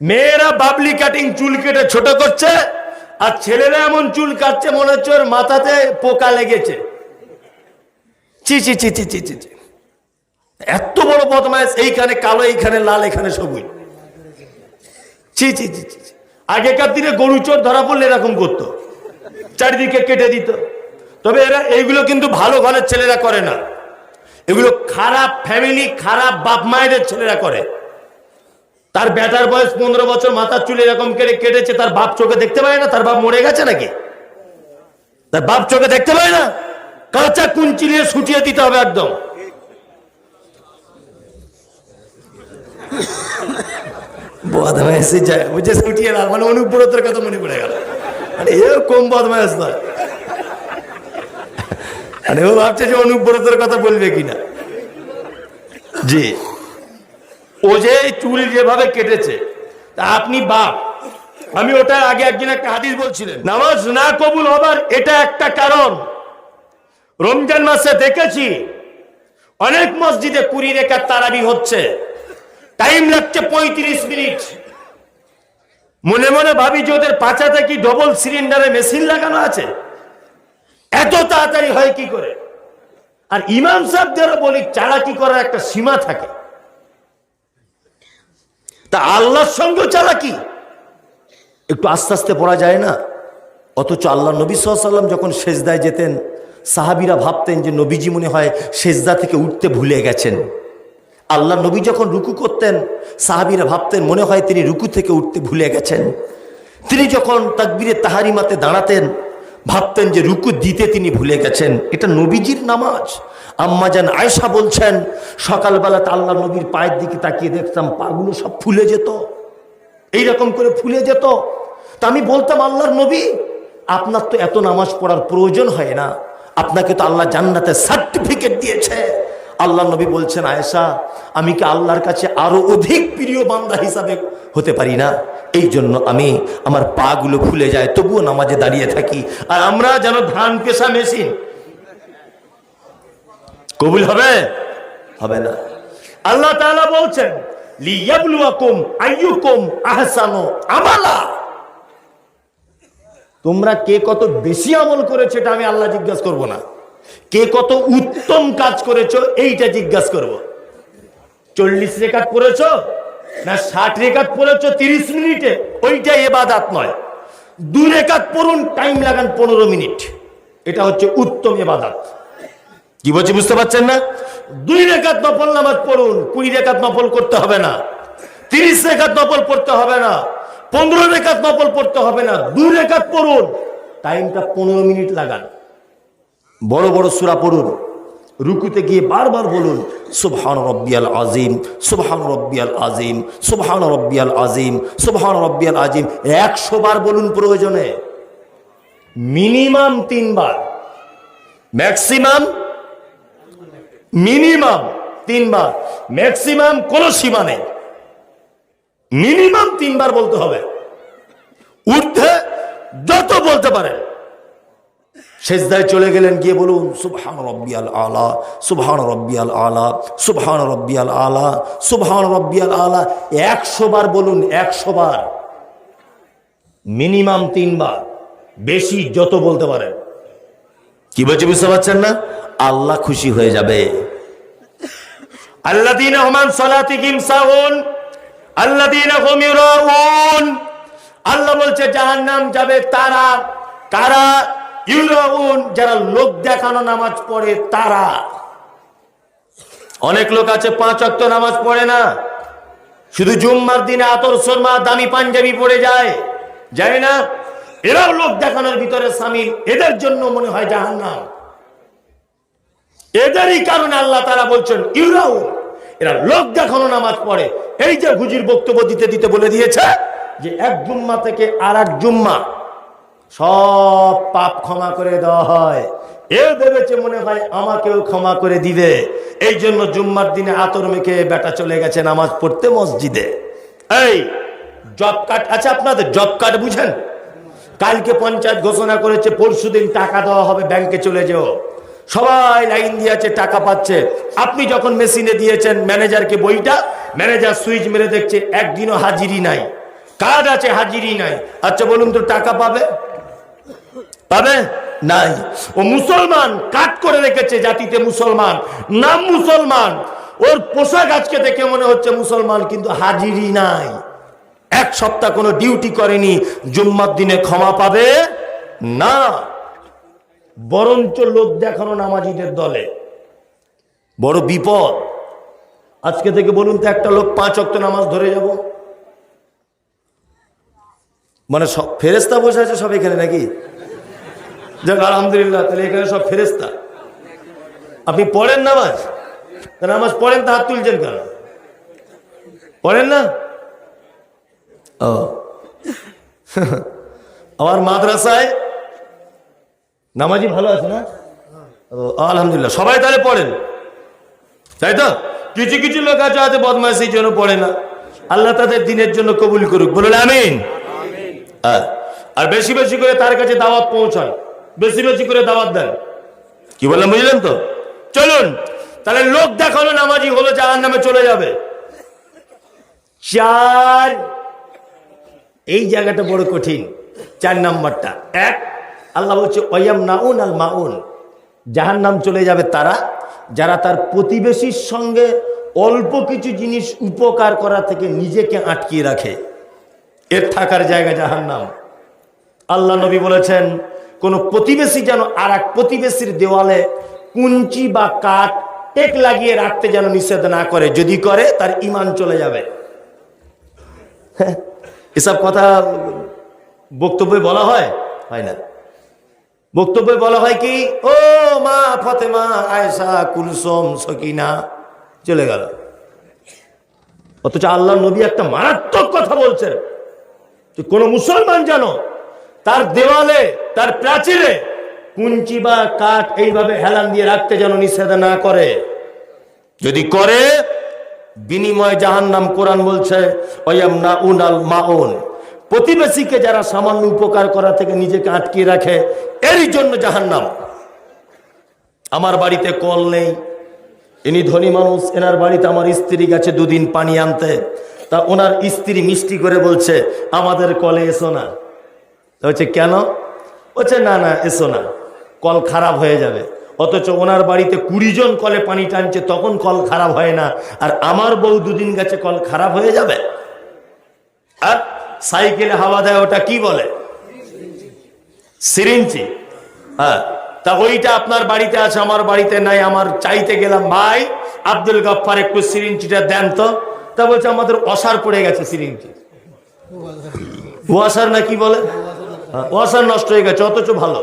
মেয়েরা বাবলি কাটিং চুল কেটে ছোট করছে, আর ছেলেরা এমন চুল কাটছে মনে হচ্ছে ওর মাথাতে পোকা লেগেছে। চি চি চি চি চি চি চি। এত বড় বদমাইশ এইখানে কালো, এইখানে লাল এখানে সবুজ। ছি ছি ছি ছি। আগেকার দিনে গরু চোর ধরা পড়লে এরকম করতো। চারিদিকে কেটে দিত। তবে এরা, এইগুলো কিন্তু ভালো ঘরের ছেলেরা করে না। এগুলো খারাপ ফ্যামিলি খারাপ বাপ মায়েদের ছেলেরা করে। তার বেটার বয়স পনেরো বছর, মাথার চুল এরকম কেটে কেটেছে, তার বাপ চোখে দেখতে পায় না, তার বাপ মরে গেছে নাকি? তার বাপ চোখে দেখতে পায় না? কাঁচা কুঞ্চিলিয়ে ছুটিয়ে দিতে হবে একদম। বদমাইশি যায়। মানে মনে পড়ে গেল। মানে নয়। অনুব্রতের কথা বলবে কিনা। জি। ও যে চুল যেভাবে কেটেছে, তা আপনি বাপ। আমি ওটা আগে একদিন একটা হাদিস বলছিলেন। নামাজ না কবুল হবার এটা একটা কারণ। রমজান মাসে দেখেছি, অনেক মসজিদে কুড়ি রেখার তারাবি হচ্ছে। টাইম লাগছে পঁয়ত্রিশ মিনিট। মনে মনে ভাবি যে ওদের পাচাতে কি ডবল সিলিন্ডারে মেশিন লাগানো আছে? এত তাড়াতাড়ি হয় কি করে? আর ইমাম সাহেবদেরও বলি, চালাকি করার একটা সীমা থাকে। তা আল্লাহর সঙ্গে চালাকি একটু আস্তে আস্তে পড়া যায় না? অথচ আল্লাহ নবী সাল্লাম যখন সেজদায় যেতেন, সাহাবিরা ভাবতেন যে নবীজি মনে হয় সেজদা থেকে উঠতে ভুলে গেছেন। আল্লাহ নবী যখন রুকু করতেন, সাহাবিরা ভাবতেন মনে হয় তিনি রুকু থেকে উঠতে ভুলে গেছেন। তিনি যখন তাকবীরে তাহারিমাতে দাঁড়াতেন ভাবতেন যে রুকু দিতে তিনি ভুলে গেছেন। এটা নবীজির নামাজ। আম্মা যান আয়সা বলছেন সকালবেলাতে আল্লাহ নবীর পায়ের দিকে তাকিয়ে দেখতাম পাগুলো সব ফুলে যেত। এইরকম করে ফুলে যেত। তা আমি বলতাম, আল্লাহর নবী, আপনার তো এত নামাজ পড়ার প্রয়োজন হয় না। আপনাকে তো আল্লাহ জান্নাতে সার্টিফিকেট দিয়েছে। আল্লাহ নবী বলছেন, আয়েশা, আমি কি আল্লাহর কাছে আরও অধিক প্রিয় বান্দা হিসাবে হতে পারি না? এই জন্য আমি আমার পা গুলো ফুলে যায়, তবুও নামাজে দাঁড়িয়ে থাকি। আর আমরা যেন ধান পেশা মেশিন। কবুল হবে? হবে না। আল্লাহ তাআলা বলছেন, লিয়াবলুয়াকুম আইয়ুকুম আহসানু আমালা। তোমরা কে কত বেশি আমল করেছে, এটা আমি আল্লাহ জিজ্ঞাসা করব না। কে কত উত্তম কাজ করেছ, এইটা জিজ্ঞাসা করব। চল্লিশ রেখাত পড়েছো না ষাট রেখাত পড়েছো তিরিশ মিনিটে? ওইটা এবাদাত নয়। দু রেখাত পড়ুন, টাইম লাগান পনেরো মিনিট। এটা হচ্ছে উত্তম এবাদাত। কি বলছি, বুঝতে পারছেন না? দুই রেখাত নফল নামাজ পড়ুন, কুড়ি রেখাত নফল করতে হবে না। তিরিশ রেখাত নফল পড়তে হবে না। পনেরো রেখাত নফল পড়তে হবে না। দুই রেখাত পড়ুন, টাইমটা পনেরো মিনিট লাগান। বড় বড় সুরা পড়ুন, রুকুতে গিয়ে বারবার বলুন, সুবহান রব্বিয়াল আজিম সুবহান রব্বিয়াল আজিম সুবহান রব্বিয়াল আজিম সুবহান রব্বিয়াল আজিম একশো বার বলুন প্রয়োজনে। মিনিমাম তিনবার। ম্যাক্সিমাম? মিনিমাম তিনবার। ম্যাক্সিমাম কোনো সীমা নেই। মিনিমাম তিনবার বলতে হবে। ঊর্ধ্বে যত বলতে পারেন। শেষদায় চলে গেলেন গিয়ে বলুন সুবহান রব্বিয়াল আলা সুবহান রব্বিয়াল আলা সুবহান রব্বিয়াল আলা সুবহান রব্বিয়াল আলা। একশো বার বলুন একশো বার। মিনিমাম তিনবার। বেশি যত বলতে পারেন। কি বলছে বুঝতে পারছেন না? আল্লাহ খুশি হয়ে যাবে। আল্লাদিন হুমান সালাতিহিম সাহুন আল্লাদিন হুম ইউরাউন। আল্লাহ বলছে জাহান্নাম যাবে তারা। কারা? ইউরাউন যারা লোক দেখানো নামাজ পড়ে, তারা। অনেক লোক আছে, পাঁচ অক্ত নামাজ পড়ে না। শুধু জুম্মার দিনে আতর শর্মা দামি পাঞ্জাবি পড়ে যায়। যায় না, এরাও লোক দেখানোর ভিতরে সামিল। এদের জন্য মনে হয় জাহান্নাম। এদেরই কারণে আল্লাহ তারা বলছেন ইউরাউ এরা লোক দেখানো নামাজ পড়ে। এই যে হুজির বক্তব্য দিতে দিতে বলে দিয়েছে যে, এক জুম্মা থেকে আর এক জুম্মা সব পাপ ক্ষমা করে দেওয়া হয়। এ ভেবেছে মনে হয় আমাকেও ক্ষমা করে দিবে। এই জন্য জুম্মার দিনে আতর মেখে বেটা চলে গেছে নামাজ পড়তে মসজিদে। এই, জব কার্ড আছে আপনাদের জব কার্ড বুঝেন? কালকে পঞ্চায়েত ঘোষণা করেছে পরশুদিন টাকা দেওয়া হবে, ব্যাংকে চলে যেও। সবাই লাইন দিয়েছে টাকা পাচ্ছে। আপনি যখন মেশিনে দিয়েছেন, ম্যানেজারকে বইটা, ম্যানেজার সুইচ মেরে দেখছে, একদিনও হাজিরি নাই। কার্ড আছে হাজিরি নাই। আচ্ছা বলুন তো টাকা পাবে? পাবে নাই। ও মুসলমান কাট করে রেখেছে জাতিতে মুসলমান, নাম মুসলমান। ওর পোশাক আজকে দেখে মনে হচ্ছে মুসলমান, কিন্তু হাজিরি নাই। এক সপ্তাহ কোনো ডিউটি করেনি, জুম্মার দিনে ক্ষমা পাবে না। বরঞ্চ লোক দেখানো নামাজিদের দলে। বড় বিপদ। আজকে থেকে বলুন তো একটা লোক পাঁচ অক্ত নামাজ ধরে যাব? মানে সব ফেরেস্তা বসে আছে সব এখানে নাকি? আলহামদুলিল্লাহ, তাহলে এখানে সব ফেরেস্তা আপনি পড়েন নামাজ? নামাজ পড়েন, তা হাত তুলছেন কেন? পড়েন না? ও। আমার মাদ্রাসায় নামাজি ভালো আছে না? ও, আলহামদুলিল্লাহ, সবাই তাহলে পড়েন। তাই তো? কিছু কিছু লোক আছে, হয়তো বদমাইশির জন্য পড়ে না। আল্লাহ তাদের দিনের জন্য কবুল করুক। বলুন, আমিন। আর বেশি বেশি করে তার কাছে দাওয়াত পৌঁছান। বেশি বেশি করে দাওয়াত দেন। কি বললাম বুঝলেন তো? চলুন তাহলে লোক দেখানো নামাজি হলো জাহান নামে চলে যাবে। চার এই জায়গাটা বড় কঠিন চার নাম্বারটা। এক আল্লাহ বলছে ওয়াম নাউন আল মাউন। জাহান নাম চলে যাবে তারা যারা তার প্রতিবেশীর সঙ্গে অল্প কিছু জিনিস উপকার করা থেকে নিজেকে আটকিয়ে রাখে। এর থাকার জায়গা জাহান নাম আল্লাহ নবী বলেছেন কোন প্রতিবেশী যেন আর এক প্রতিবেশীর দেওয়ালে কুঞ্চি বা কাঠ টেক লাগিয়ে রাখতে যেন নিষেধ না করে। যদি করে তার ইমান চলে যাবে। হ্যাঁ, এসব কথা বক্তব্যে বলা হয়? হয় না। বক্তব্যে বলা হয় কি ও মা ফতেমা আয়সা কুলসম সকিনা চলে গেল। অথচ আল্লাহ নবী একটা মারাত্মক কথা বলছেন যে কোন মুসলমান যেন তার দেওয়ালে, তার প্রাচীরে কুঞ্চি বা কাঠ এইভাবে হেলান দিয়ে রাখতে যেন নিষেধ না করে। যদি করে, বিনিময় জাহান নাম কোরআন বলছে প্রতিবেশীকে যারা সামান্য উপকার করা থেকে নিজেকে আটকিয়ে রাখে, এরই জন্য জাহান নাম আমার বাড়িতে কল নেই। ইনি ধনী মানুষ, এনার বাড়িতে আমার স্ত্রী গেছে দুদিন পানি আনতে। তা ওনার স্ত্রী মিষ্টি করে বলছে, আমাদের কলে এসো না। হচ্ছে কেন? বলছে, না না, এসো না, কল খারাপ হয়ে যাবে। অথচ ওনার বাড়িতে কুড়ি জন কলে পানি টানছে, তখন কল খারাপ হয় না। আর আমার বউ দুদিন গেছে, কল খারাপ হয়ে যাবে? আর সাইকেলে হাওয়া দেয়, ওটা কি বলে? সিরিঞ্চি হ্যাঁ তা ওইটা আপনার বাড়িতে আছে, আমার বাড়িতে নাই, আমার চাইতে গেলাম ভাই আব্দুল গফফার একটু সিরিঞ্চিটা দেন তো। তা বলছে, আমাদের অসার পড়ে গেছে সিরিঞ্চি ওয়াসার না কি বলে? ওয়াসার নষ্ট হয়ে গেছে, অথচ ভালো।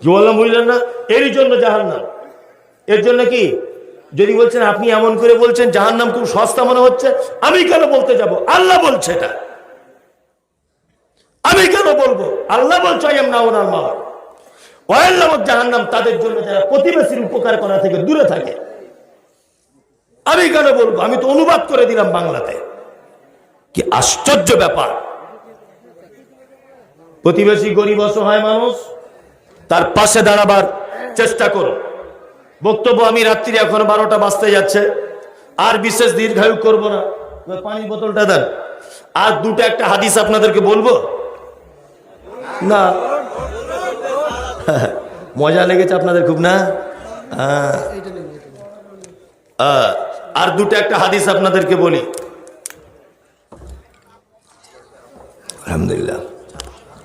কি বললাম, বুঝলেন না? এরই জন্য জাহান্নাম। এর জন্য কি? যদি বলছেন, আপনি এমন করে বলছেন, জাহান্নাম খুব সস্তা মনে হচ্ছে, আমি কেন বলতে যাব? আল্লাহ বলছে এটা। আমি কেন বলব? আল্লাহ বলছে আইএম না ওনার মা ওয়াল্লাহ জাহান্নাম তাদের জন্য যারা প্রতিবেশীর উপকার করা থেকে দূরে থাকে। আমি কেন বলব? আমি তো অনুবাদ করে দিলাম বাংলাতে। কি আশ্চর্য ব্যাপার। প্রতিবেশী গরিব অসহায় মানুষ, তার পাশে দাঁড়াবার চেষ্টা করো। বক্তব্য আমি রাত্রি এখন বারোটা বাজতে যাচ্ছে, আর বিশেষ দীর্ঘায়ু করব না। পানির বোতলটা দেন। আর দুটো একটা হাদিস আপনাদেরকে বলব? না। মজা লেগেছে আপনাদের খুব না? আর দুটো একটা হাদিস আপনাদেরকে বলি। আলহামদুলিল্লাহ।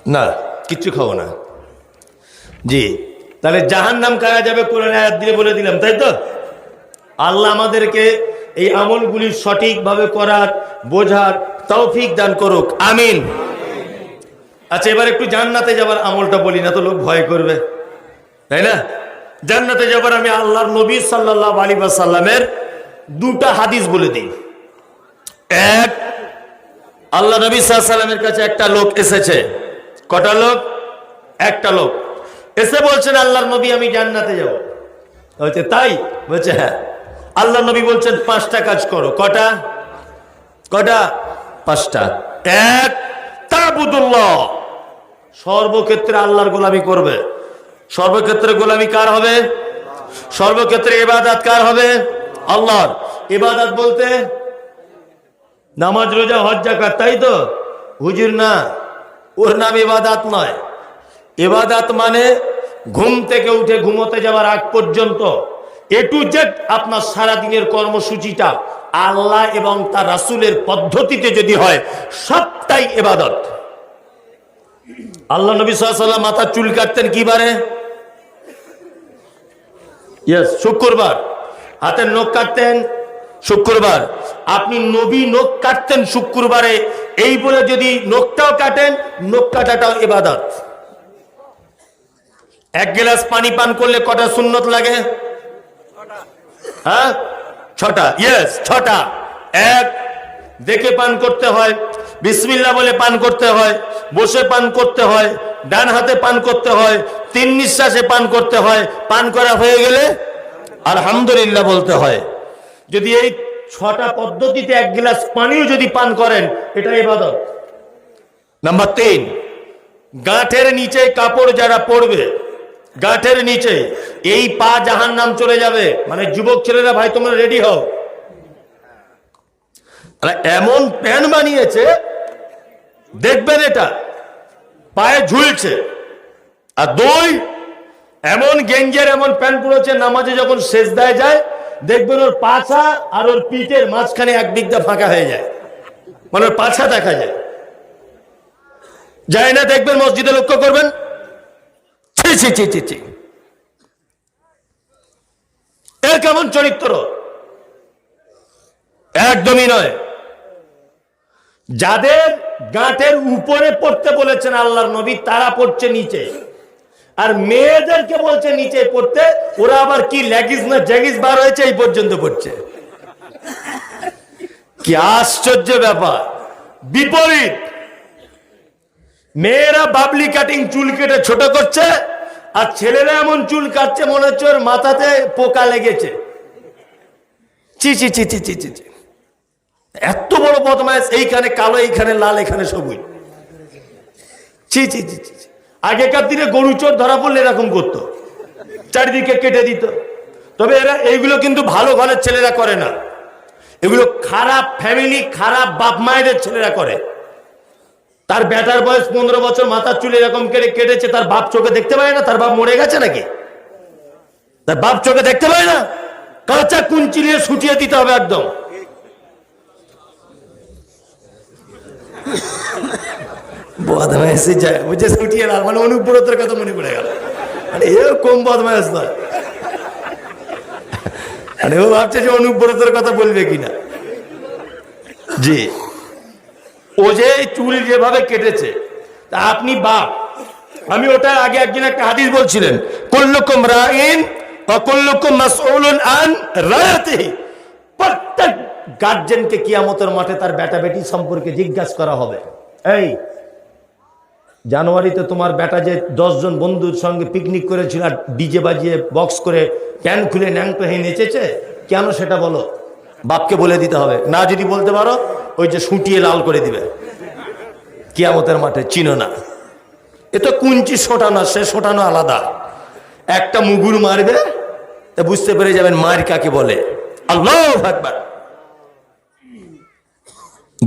না, কিচ্ছু খাব না। জি, তাহলে জাহান নাম কারা যাবে কোরআন আয়াত দিয়ে বলে দিলাম, তাই তো? আল্লাহ আমাদেরকে এই আমলগুলি সঠিকভাবে করার, বোঝার তৌফিক দান করুক, আমিন। আচ্ছা এবার একটু জান্নাতে যাবার আমলটা বলি, না তো লোক ভয় করবে। তাই না? জান্নাতে যাবার আমি আল্লাহর নবী সাল্লাহ আলী সাল্লামের দুটা হাদিস বলে দিই। এক, আল্লাহ নবী সাল্লামের কাছে একটা লোক এসেছে। কটা লোক? একটা লোক। এসে বলছেন, আল্লাহর নবী, আমি জান্নাতে যাব। বলছে, তাই? বলছে হ্যাঁ। আল্লাহ নবী বলছেন, পাঁচটা কাজ করো। কটা? কটা? পাঁচটা। এক, তাবুদুল্লাহ। সর্বক্ষেত্রে আল্লাহর গোলামি করবে। সর্বক্ষেত্রে গোলামি কার হবে? সর্বক্ষেত্রে ইবাদত কার হবে? আল্লাহর। ইবাদত বলতে নামাজ, রোজা, হজ তাই তো? হুজুর না। ওর নাম এবাদাত নয়। এবাদাত মানে ঘুম থেকে উঠে ঘুমোতে যাওয়ার আগ পর্যন্ত এ টু জেড আপনার সারাদিনের কর্মসূচিটা আল্লাহ এবং তার রাসুলের পদ্ধতিতে যদি হয়, সবটাই এবাদত। আল্লাহ নবী সাল্লাম মাথার চুল কাটতেন কি বারে? শুক্রবার। হাতের নখ কাটতেন, শুক্রবার। আপনি নবী নখ কাটতেন শুক্রবারে এই বলে যদি নখটাও কাটেন নখ কাটাটাও এবাদত এক গ্লাস পানি পান করলে কটা সুন্নত লাগে? হ্যাঁ? ছটা। ইয়েস ছটা। এক, দেখে পান করতে হয়, বিসমিল্লা বলে পান করতে হয়, বসে পান করতে হয়, ডান হাতে পান করতে হয়, তিন নিঃশ্বাসে পান করতে হয়, পান করা হয়ে গেলে আলহামদুলিল্লাহ বলতে হয়। যদি এই ছটা পদ্ধতিতে এক গ্লাস পানিও যদি পান করেন এটা ইবাদত। নাম্বার তিন, গাঁঠের নিচে কাপড় যারা পরবে, গাঁঠের নিচে, এই পা জাহান নাম চলে যাবে। মানে যুবক ছেলেরা, ভাই, তোমরা রেডি হও। এমন প্যান বানিয়েছে, দেখবেন এটা, পায়ে ঝুলছে। আর দুই, এমন গেঞ্জের এমন প্যান্ট পরেছে, নামাজে যখন শেষ দেয় যায় দেখবেন ওর পাছা আর ওর পিঠের মাঝখানে এক দিকটা ফাঁকা হয়ে যায়। মানে ওর পাছা দেখা যায়। যায় না, দেখবেন মসজিদে লক্ষ্য করবেন। ছি ছি ছি ছি ছি। এর কেমন চরিত্র? একদমই নয়। যাদের গাঁটের উপরে পড়তে বলেছেন আল্লাহর নবী, তারা পড়ছে নিচে। আর মেয়েদেরকে বলছে নিচে পড়তে, ওরা আবার কি ল্যাগিস না জ্যাগিস বার হয়েছে, এই পর্যন্ত পড়ছে। কি আশ্চর্য ব্যাপার। বিপরীত। মেয়েরা বাবলি কাটিং চুল কেটে ছোট করছে, আর ছেলেরা এমন চুল কাটছে, মনে হচ্ছে ওর মাথাতে পোকা লেগেছে। চি চি চি চি চি চি চি এত বড় বদমাইশ, এইখানে কালো, এইখানে লাল, এখানে সবুজ। চি চি চি চি। আগেকার দিনে গরু চোর ধরা পড়লে এরকম করতো। চারিদিকে কেটে দিত। তবে এরা, এইগুলো কিন্তু ভালো ঘরের ছেলেরা করে না। এগুলো খারাপ ফ্যামিলি খারাপ বাপ মায়েদের ছেলেরা করে। তার বেটার বয়স পনেরো বছর, মাথার চুল এরকম কেটে কেটেছে, তার বাপ চোখে দেখতে পায় না, তার বাপ মরে গেছে নাকি? তার বাপ চোখে দেখতে পায় না? কাঁচা কুঞ্চি নিয়ে ছুটিয়ে দিতে হবে একদম। বদমাইশি যায়। বুঝে ছুটিয়ে না মানে অনুব্রতের কথা মনে পড়ে গেল। মানে এ কম বদমাইশ নয়। মানে ও ভাবছে যে অনুব্রতের কথা বলবে কিনা। জি। ও যে চুল যেভাবে কেটেছে, তা আপনি বাপ। আমি ওটার আগে একদিন একটা হাদিস বলছিলেন, কুল্লুকুম রাইন ওয়া কুল্লুকুম মাসউলুন আন রায়াতিহি। প্রত্যেক গার্জেনকে কিয়ামতের মাঠে তার বেটা বেটি সম্পর্কে জিজ্ঞাসা করা হবে। এই জানুয়ারিতে তোমার বেটা যে দশজন বন্ধুর সঙ্গে পিকনিক করেছিল আর ডিজে বাজিয়ে বক্স করে প্যান খুলে ন্যাংটো হয়ে নেচেছে, কেন সেটা বলো? বাপকে বলে দিতে হবে। না যদি বলতে পারো, ওই যে সুটিয়ে লাল করে দিবে। কিয়ামতের মাঠে চিনো না। এ তো কুঞ্চি শোটানো, সে শোটানো আলাদা। একটা মুগুর মারবে, তা বুঝতে পেরে যাবেন মার কাকে বলে। আল্লাহ একবার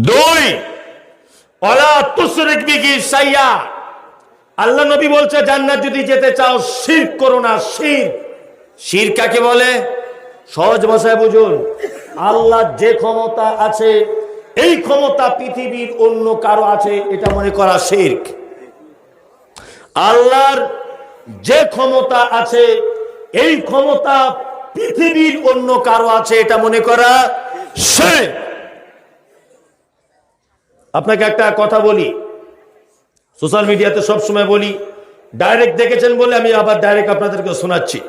দুই অলা সাইয়া। আল্লাহ নবী বলছে, জান্নাত যদি যেতে চাও, শির করো না, শির। শির কাকে বলে? সহজ ভাষায় বুঝুন। আল্লাহ যে ক্ষমতা আছে, এই ক্ষমতা পৃথিবীর অন্য কারও আছে, এটা মনে করা শির্ক। আল্লাহর যে ক্ষমতা আছে, এই ক্ষমতা পৃথিবীর অন্য কারও আছে, এটা মনে করা শির্ক। আপনাকে একটা কথা বলি। সোশ্যাল মিডিয়াতে সব সময় বলি ডাইরেক্ট দেখেছেন বলে আমি আবার ডাইরেক্ট আপনাদেরকে শোনাচ্ছি।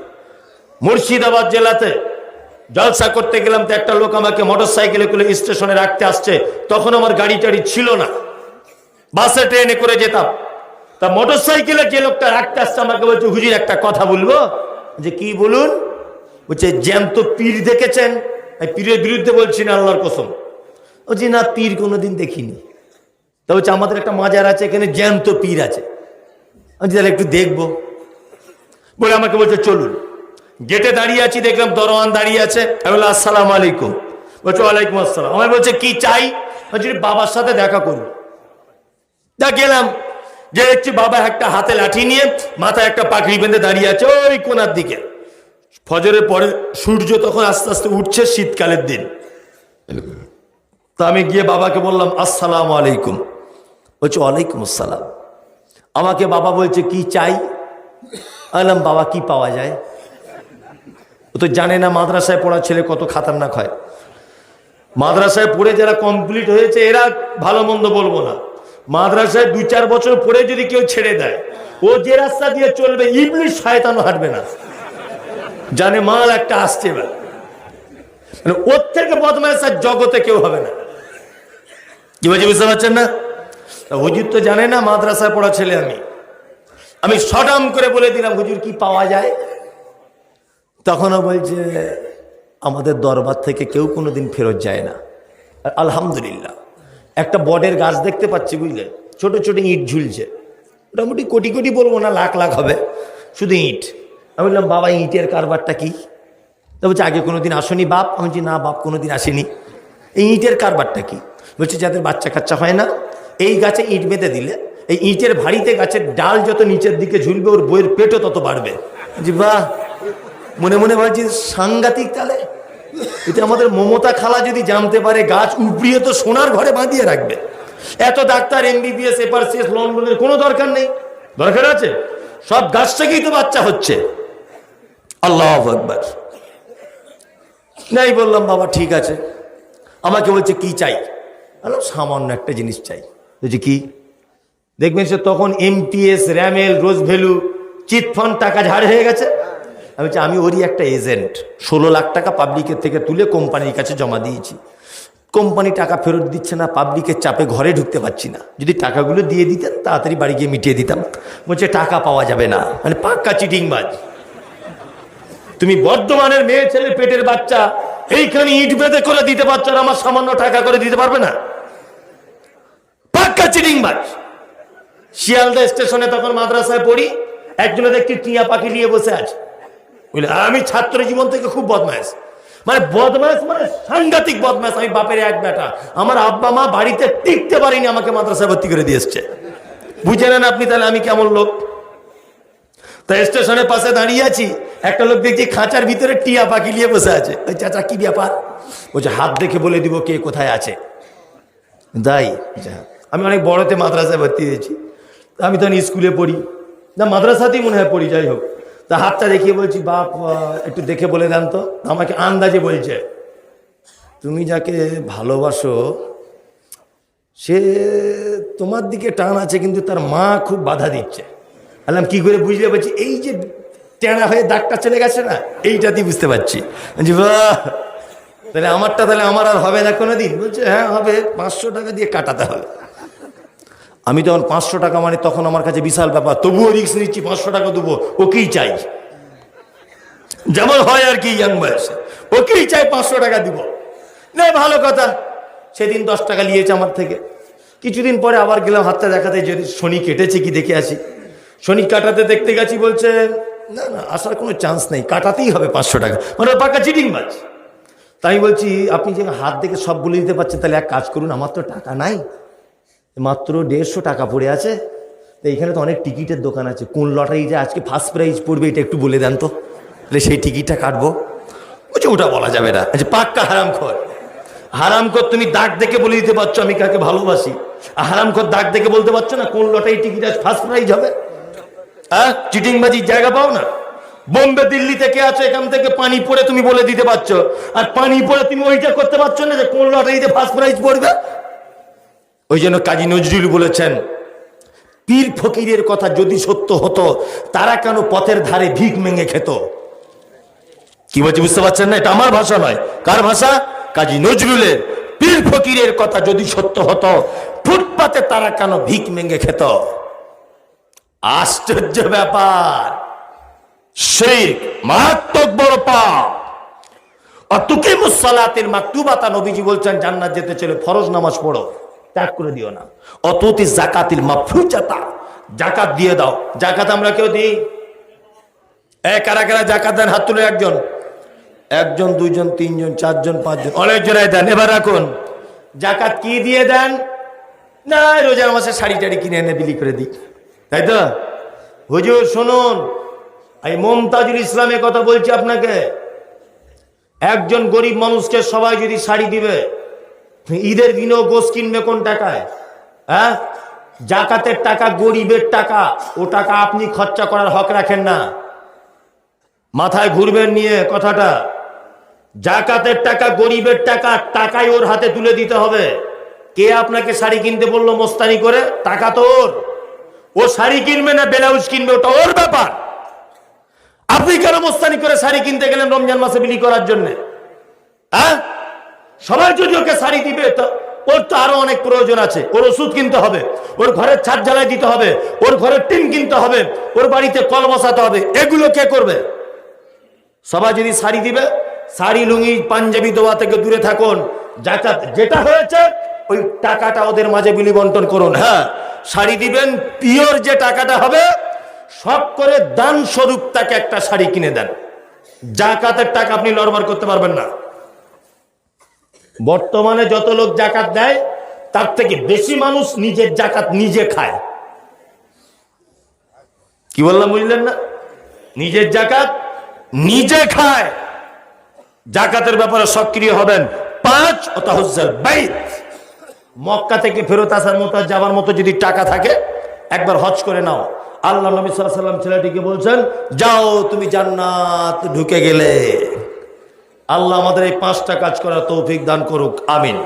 মুর্শিদাবাদ জেলাতে জলসা করতে গেলাম তো একটা লোক আমাকে মোটর সাইকেলে করে স্টেশনে রাখতে আসছে, তখন আমার গাড়ি টাড়ি ছিল না। বাসে ট্রেনে করে যেতাম। তা মোটর সাইকেলে যে লোকটা রাখতে আসছে আমাকে বলছে, হুজুর, একটা কথা বলব? যে কি বলুন? বলছে জ্যান্ত পীর দেখেছেন? পীরের বিরুদ্ধে বলছি না, আল্লাহর কসম। ও যে না, পীর কোনোদিন দেখিনি। তা বলছে, আমাদের একটা মাজার আছে, এখানে জ্যান্ত পীর আছে। আমি তাহলে একটু দেখব। বলে আমাকে বলছে, চলুন। গেটে দাঁড়িয়ে আছি, দেখলাম দরওয়ান দাঁড়িয়ে আছে। আসসালাম আলাইকুম। বলছে, ওয়ালাইকুম আসসালাম। আমার বলছে, কি চাই? বলছি, বাবার সাথে দেখা করুন যা গেলাম যে দেখছি বাবা একটা হাতে লাঠি নিয়ে মাথায় একটা পাখড়ি বেঁধে দাঁড়িয়ে আছে, ওই কোনার দিকে। ফজরের পরে সূর্য তখন আস্তে আস্তে উঠছে শীতকালের দিন। তা আমি গিয়ে বাবাকে বললাম, আসসালাম আলাইকুম। বলছে, ওয়ালাইকুম আসসালাম। আমাকে বাবা বলছে, কি চাই? বললাম, বাবা, কি পাওয়া যায়? ও তো জানে না মাদ্রাসায় পড়া ছেলে কত খাতারনাক হয়। মাদ্রাসায় পড়ে যারা কমপ্লিট হয়েছে, এরা ভালো মন্দ বলব না। মাদ্রাসায় দুই চার বছর পরে যদি কেউ ছেড়ে দেয়, ও যে রাস্তা দিয়ে চলবে, ইবলিশ শয়তানও হাঁটবে না। জানে মাল একটা আসছে এবার। মানে ওর থেকে বদমাইশ আর জগতে কেউ হবে না। কি বলছি, বুঝতে পারছেন না? হুজুর তো জানে না মাদ্রাসায় পড়া ছেলে আমি। আমি সটাম করে বলে দিলাম, হুজুর, কি পাওয়া যায়? তখনও বলছে, আমাদের দরবার থেকে কেউ কোনো দিন ফেরত যায় না। আলহামদুলিল্লাহ, একটা বটের গাছ দেখতে পাচ্ছি, বুঝলে? ছোট ছোট ইট ঝুলছে। মোটামুটি কোটি কোটি বলব না, লাখ লাখ হবে। শুধু ইট। আমি বললাম, বাবা, ইটের কারবারটা কি? তা বলছে, আগে কোনোদিন আসনি বাপ। আমি বলছি, না বাপ, কোনোদিন আসেনি। এই ইটের কারবারটা কি? বলছে, যাদের বাচ্চা কাচ্চা হয় না এই গাছে ইট বেঁধে দিলে এই ইটের ভারিতে গাছের ডাল যত নিচের দিকে ঝুলবে ওর বইয়ের পেটও তত বাড়বে। জি বাহ মনে মনে ভাবছি সাংঘাতিক তাহলে এটা আমাদের মমতা খালা যদি জানতে পারে গাছ উপড়িয়ে তো সোনার ঘরে বাঁধিয়ে রাখবে। এত ডাক্তার এমবিবিএস এপার শেষ লন্ডনের কোনো দরকার নেই। দরকার আছে? সব গাছ থেকেই তো বাচ্চা হচ্ছে। আল্লাহ আকবর। নাই বললাম বাবা ঠিক আছে। আমাকে বলছে কি চাই? সামান্য একটা জিনিস চাই। বলছি কি? দেখবেন সে তখন এমটিএস র্যামেল রোজ ভ্যালু চিটফান্ড টাকা ঝাড় হয়ে গেছে। আমি বলছি, আমি ওরই একটা এজেন্ট ষোলো লাখ টাকা পাবলিকের থেকে তুলে কোম্পানির কাছে জমা দিয়েছি। কোম্পানি টাকা ফেরত দিচ্ছে না পাবলিকের চাপে ঘরে ঢুকতে পারছি না। যদি টাকাগুলো দিয়ে দিতেন, তাড়াতাড়ি বাড়ি গিয়ে মিটিয়ে দিতাম। বলছে, টাকা পাওয়া যাবে না। মানে পাক্কা চিটিংবাজ। তুমি বর্ধমানের মেয়ে, ছেলে, পেটের বাচ্চা, এইখানে ইট বেঁধে করে দিতে পারছ আর আমার সামান্য টাকা করে দিতে পারবে না? চিটিংবাজ শিয়ালদা স্টেশনে তখন মাদ্রাসায় পড়ি একজনে দেখছি টিয়া পাখি নিয়ে বসে আছে। বুঝলে আমি ছাত্র জীবন থেকে খুব বদমাইশ। মানে বদমাইশ মানে সাংঘাতিক বদমাইশ, আমি বাপের এক বেটা। আমার আব্বা মা বাড়িতে টিকতে পারিনি, আমাকে মাদ্রাসায় ভর্তি করে দিয়ে এসছে। বুঝে নেন আপনি তাহলে আমি কেমন লোক? তা স্টেশনের পাশে দাঁড়িয়ে আছি, একটা লোক দেখছি খাঁচার ভিতরে টিয়া পাখি নিয়ে বসে আছে। ওই চাচা, কি ব্যাপার? বলছে, হাত দেখে বলে দিব কে কোথায় আছে। দাই যা। আমি অনেক বড়তে মাদ্রাসায় ভর্তি হয়েছি। আমি তখন স্কুলে পড়ি। না মাদ্রাসাতেই মনে হয় পড়ি, যাই হোক। তা হাতটা দেখিয়ে বলছি, বাপ একটু দেখে বলে দেন তো। আমাকে আন্দাজে বলছে, তুমি যাকে ভালোবাসো, সে তোমার দিকে টান আছে, কিন্তু তার মা খুব বাধা দিচ্ছে। বললাম, কি করে বুঝলে? বলছি, এই যে টেনা হয়ে দাগটা চলে গেছে না, এইটাতেই বুঝতে পারছি। বাহ! তাহলে আমারটা তাহলে আমার আর হবে না কোনো দিন বলছে হ্যাঁ হবে। পাঁচশো টাকা দিয়ে কাটাতে হবে। আমি তখন পাঁচশো টাকা মানে তখন আমার কাছে বিশাল ব্যাপার, তবুও রিক্স নিচ্ছি, পাঁচশো টাকা দেবো, ওকেই চাই। যেমন হয় আর কি ইয়াং বয়সে, ওকেই চাই পাঁচশো টাকা দিব। না, ভালো কথা, সেদিন দশ টাকা নিয়েছে আমার থেকে। কিছুদিন পরে আবার গেলাম হাতটা দেখাতে, যদি শনি কেটেছে কি দেখে আসি। শনি কাটাতে দেখতে গেছি, বলছে, না না, আসার কোনো চান্স নেই, কাটাতেই হবে পাঁচশো টাকা। মানে পাকা চিটিং মাছ তাই বলছি, আপনি যে হাত দেখে সব বলে দিতে পারছেন, তাহলে এক কাজ করুন, আমার তো টাকা নাই। মাত্র দেড়শো টাকা পড়ে আছে। তো এইখানে তো অনেক টিকিটের দোকান আছে। কোন লটারি যে আজকে ফার্স্ট প্রাইজ পড়বে, এটা একটু বলে দেন তো। তাহলে সেই টিকিটটা কাটবো। বলছে, ওটা বলা যাবে না। আচ্ছা পাক্কা হারাম খর হারাম খর তুমি দাগ দেখে বলে দিতে পারছ, আমি কাকে ভালোবাসি? হারাম খর দাগ দেখে বলতে পারছ না কোন লটারি টিকিট আজ ফার্স্ট প্রাইজ হবে? হ্যাঁ চিটিংবাজির জায়গা পাও না? বোম্বে দিল্লি থেকে আছো, এখান থেকে পানি পড়ে তুমি বলে দিতে পারছ। আর পানি পড়ে তুমি ওইটা করতে পারছ না যে কোন লটারিতে ফার্স্ট প্রাইজ পড়বে? ওই জন্য কাজী নজরুল বলেছেন, পীর ফকিরের কথা যদি সত্য হতো, তারা কেন পথের ধারে ভিক মেঙে খেত? কি বলছি বুঝতে পারছেন না? এটা আমার ভাষা নয়। কার ভাষা? কাজী নজরুলের। পীর ফকিরের কথা যদি সত্য হতো, ফুটপাতে তারা কেন ভিক মেঙে খেত? আশ্চর্য ব্যাপার। শিরক মারাত্মক বড় পাপ। অতুকে মুসালাতের মাকতুবাতা নবীজি বলছেন, জান্নাত যেতে চলে ফরজ নামাজ পড়ো। ত্যাগ করে দিও না। অতুতি জাকাতিল মাফরুজাতা। জাকাত দিয়ে দাও। জাকাত আমরা কেউ দিই? এ, কারা কারা জাকাত দেন? হাত তুলে একজন। একজন, দুইজন, তিনজন, চারজন, পাঁচজন। অনেকজনাই দেন। এবার রাখুন। জাকাত কি দিয়ে দেন? না, রোজার মাসে শাড়ি টাড়ি কিনে এনে বিলি করে দিই। তাই তো? হুজুর, শুনুন। এই মমতাজুল ইসলামের কথা বলছি আপনাকে। একজন গরিব মানুষকে সবাই যদি শাড়ি দিবে ঈদের দিনেও গোস কিনবে কোন টাকায়? হ্যাঁ? জাকাতের টাকা, গরিবের টাকা, ও টাকা আপনি খরচা করার হক রাখেন না। মাথায় ঘুরবেন নিয়ে কথাটা। জাকাতের টাকা, গরিবের টাকা, টাকাই ওর হাতে তুলে দিতে হবে। কে আপনাকে শাড়ি কিনতে বলল মোস্তানি করে? টাকা তো ওর। ও শাড়ি কিনবে না ব্লাউজ কিনবে, ওটা ওর ব্যাপার। আপনি কেন মোস্তানি করে শাড়ি কিনতে গেলেন রমজান মাসে বিলি করার জন্য? হ্যাঁ? সবাই যদি ওকে শাড়ি দিবে, তো ওর তো আরও অনেক প্রয়োজন আছে। ওর ওষুধ কিনতে হবে, ওর ঘরের ছাদ জ্বালাই দিতে হবে, ওর ঘরের টিন কিনতে হবে, ওর বাড়িতে কল বসাতে হবে, এগুলো কে করবে? সবাই যদি শাড়ি দিবে, শাড়ি, লুঙ্গি, পাঞ্জাবি দোয়া থেকে দূরে থাকুন। জাকাত যেটা হয়েছে, ওই টাকাটা ওদের মাঝে বিলি বন্টন করুন। হ্যাঁ শাড়ি দিবেন, পিওর যে টাকাটা হবে সব করে দান স্বরূপ তাকে একটা শাড়ি কিনে দেন। জাকাতের টাকা আপনি লড়বার করতে পারবেন না। বর্তমানে যত লোক জাকাত দেয়, তার থেকে বেশি মানুষ নিজের জাকাত নিজে খায়। কি বললাম বুঝলেন না? নিজের জাকাত নিজে খায়। জাকাতের ব্যাপারে সক্রিয় হবেন পাঁচ অতাহজ্জাল বাইত। মক্কা থেকে ফেরত আসার মতো যাবার মতো যদি টাকা থাকে, একবার হজ করে নাও। আল্লাহ নবী সাল্লাম ছেলেটিকে বলছেন, যাও, তুমি জান্নাত ঢুকে গেলে। আল্লাহ আমাদের এই পাঁচটা কাজ করার তৌফিক দান করুক। আমিন।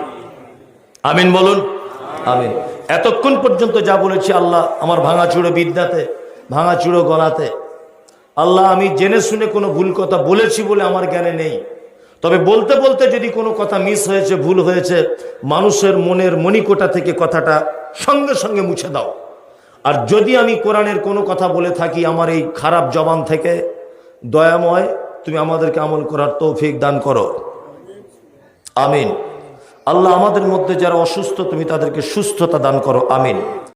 আমিন বলুন। আমিন। এতক্ষণ পর্যন্ত যা বলেছি আল্লাহ আমার ভাঙাচুড়ো বিদ্যাতে ভাঙাচুড়ো গলাতে। আল্লাহ আমি জেনে শুনে কোনো ভুল কথা বলেছি বলে আমার জ্ঞানে নেই। তবে বলতে বলতে যদি কোনো কথা মিস হয়েছে, ভুল হয়েছে, মানুষের মনের মণিকোটা থেকে কথাটা সঙ্গে সঙ্গে মুছে দাও। আর যদি আমি কোরআনের কোনো কথা বলে থাকি আমার এই খারাপ জবান থেকে, দয়াময় তুমি আমাদেরকে আমল করার তৌফিক দান করো। আমিন। আল্লাহ আমাদের মধ্যে যারা অসুস্থ, তুমি তাদেরকে সুস্থতা দান করো। আমিন।